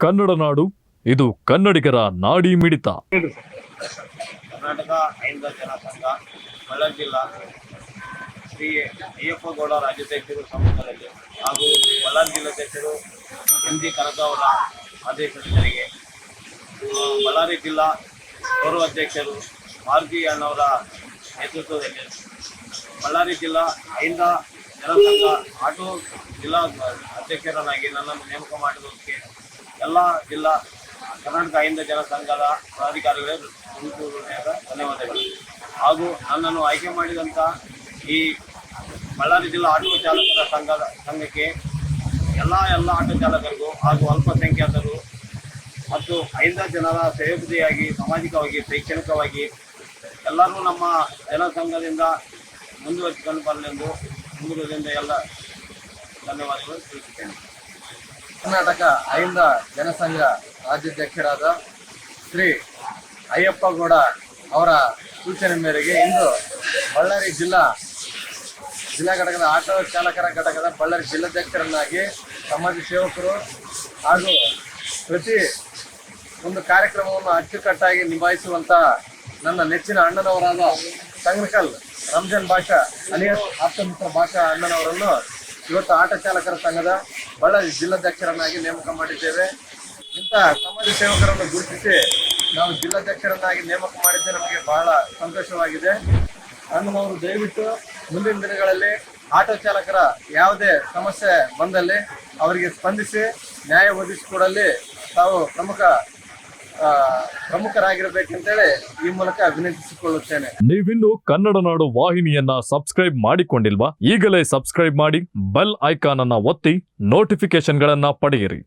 ಕನ್ನಡ ನಾಡು ಇದು ಕನ್ನಡಿಗರ ನಾಡಿ ಮಿಡಿತ. ಕರ್ನಾಟಕ ಐಂದ ಜನ ಸಂಘ ಬಳ್ಳಾರಿ ಜಿಲ್ಲಾ ಶ್ರೀ ಅಯ್ಯಪ್ಪ ಗೌಡ ರಾಜ್ಯಾಧ್ಯಕ್ಷರು ಸಮ್ಮುಖದಲ್ಲಿ ಹಾಗೂ ಬಳ್ಳಾರಿ ಜಿಲ್ಲಾಧ್ಯಕ್ಷರು ಎಂ ಜಿ ಕನಕವರ ಅವರ ಆ, ಬಳ್ಳಾರಿ ಜಿಲ್ಲಾ ಗೌರವ ಅಧ್ಯಕ್ಷರು ಮಾರುತಿ ಅಣ್ಣವರ ನೇತೃತ್ವದಲ್ಲಿ ಬಳ್ಳಾರಿ ಜಿಲ್ಲಾ ಐಂದ ಜನಸಂಘ ಆಟೋ ಜಿಲ್ಲಾ ಅಧ್ಯಕ್ಷರನ್ನಾಗಿ ನನ್ನನ್ನು ನೇಮಕ ಮಾಡಿರುವುದಕ್ಕೆ ಎಲ್ಲ ಜಿಲ್ಲಾ, ಕರ್ನಾಟಕ ಅಹಿಂದ ಜನಸಂಘದ ಪದಾಧಿಕಾರಿಗಳೇ ಧನ್ಯವಾದಗಳು. ಹಾಗೂ ನನ್ನನ್ನು ಆಯ್ಕೆ ಮಾಡಿದಂಥ ಈ ಬಳ್ಳಾರಿ ಜಿಲ್ಲಾ ಆಟೋ ಚಾಲಕರ ಸಂಘದ, ಸಂಘಕ್ಕೆ ಎಲ್ಲ ಎಲ್ಲ ಆಟೋ ಚಾಲಕರಿಗೂ ಹಾಗೂ ಅಲ್ಪಸಂಖ್ಯಾತರು ಮತ್ತು ಅಹಿಂದ ಜನರ ಸೇವಕತೆಯಾಗಿ ಸಾಮಾಜಿಕವಾಗಿ, ಶೈಕ್ಷಣಿಕವಾಗಿ ಎಲ್ಲರೂ ನಮ್ಮ ಜನಸಂಘದಿಂದ ಮುಂದುವರಿಸಿಕೊಂಡು ಬರಲೆಂದು ಮುಂದುವರಿಂದ ಎಲ್ಲ ಧನ್ಯವಾದಗಳು ತಿಳಿಸುತ್ತೇನೆ. ಕರ್ನಾಟಕ ಅಹಿಂದ ಜನಸಂಘ ರಾಜ್ಯಾಧ್ಯಕ್ಷರಾದ ಶ್ರೀ ಅಯ್ಯಪ್ಪಗೌಡ ಅವರ ಸೂಚನೆ ಮೇರೆಗೆ ಇಂದು ಬಳ್ಳಾರಿ ಜಿಲ್ಲಾ ಜಿಲ್ಲಾ ಘಟಕದ ಆಟೋ ಚಾಲಕರ ಘಟಕದ ಬಳ್ಳಾರಿ ಜಿಲ್ಲಾಧ್ಯಕ್ಷರನ್ನಾಗಿ ಸಮಾಜ ಸೇವಕರು ಹಾಗೂ ಪ್ರತಿ ಒಂದು ಕಾರ್ಯಕ್ರಮವನ್ನು ಅಚ್ಚುಕಟ್ಟಾಗಿ ನಿಭಾಯಿಸುವಂತ ನನ್ನ ನೆಚ್ಚಿನ ಅಣ್ಣನವರಾದ ಸಂಗ್ರಕಲ್, ರಂಜಾನ್ ಭಾಷಾ, ಅಲಿಯಸ್ ಆಪ್ತಮಿತ್ರ ಭಾಷಾ ಅಣ್ಣನವರನ್ನು ಇವತ್ತು ಆಟೋ ಚಾಲಕರ ಸಂಘದ ಬಳ್ಳಾರಿ ಜಿಲ್ಲಾಧ್ಯಕ್ಷರನ್ನಾಗಿ ನೇಮಕ ಮಾಡಿದ್ದೇವೆ. ಇಂತಹ ಸಮಾಜ ಸೇವಕರನ್ನು ಗುರುತಿಸಿ ನಾವು ಜಿಲ್ಲಾಧ್ಯಕ್ಷರನ್ನಾಗಿ ನೇಮಕ ಮಾಡಿದ್ದೆ ನಮಗೆ ಬಹಳ ಸಂತೋಷವಾಗಿದೆ. ಅವರು ದಯವಿಟ್ಟು ಮುಂದಿನ ದಿನಗಳಲ್ಲಿ ಆಟೋ ಚಾಲಕರ ಯಾವುದೇ ಸಮಸ್ಯೆ ಬಂದಲ್ಲಿ ಅವರಿಗೆ ಸ್ಪಂದಿಸಿ ನ್ಯಾಯ ಒದಗಿಸಿಕೊಡಲ್ಲಿ ತಾವು ಪ್ರಮುಖ ಪ್ರಮುಖರಾಗಿರ್ಬೇಕಂತೇಳಿ ಈ ಮೂಲಕ ಅಭಿನಂದಿಸಿಕೊಳ್ಳುತ್ತೇನೆ. ನೀವಿನ್ನು ಕನ್ನಡ ನಾಡು ವಾಹಿನಿಯನ್ನ ಸಬ್ಸ್ಕ್ರೈಬ್ ಮಾಡಿಕೊಂಡಿಲ್ವಾ ಈಗಲೇ ಸಬ್ಸ್ಕ್ರೈಬ್ ಮಾಡಿ ಬೆಲ್ ಐಕಾನ್ ಅನ್ನ ಒತ್ತಿ ನೋಟಿಫಿಕೇಶನ್ಗಳನ್ನ ಪಡೆಯಿರಿ.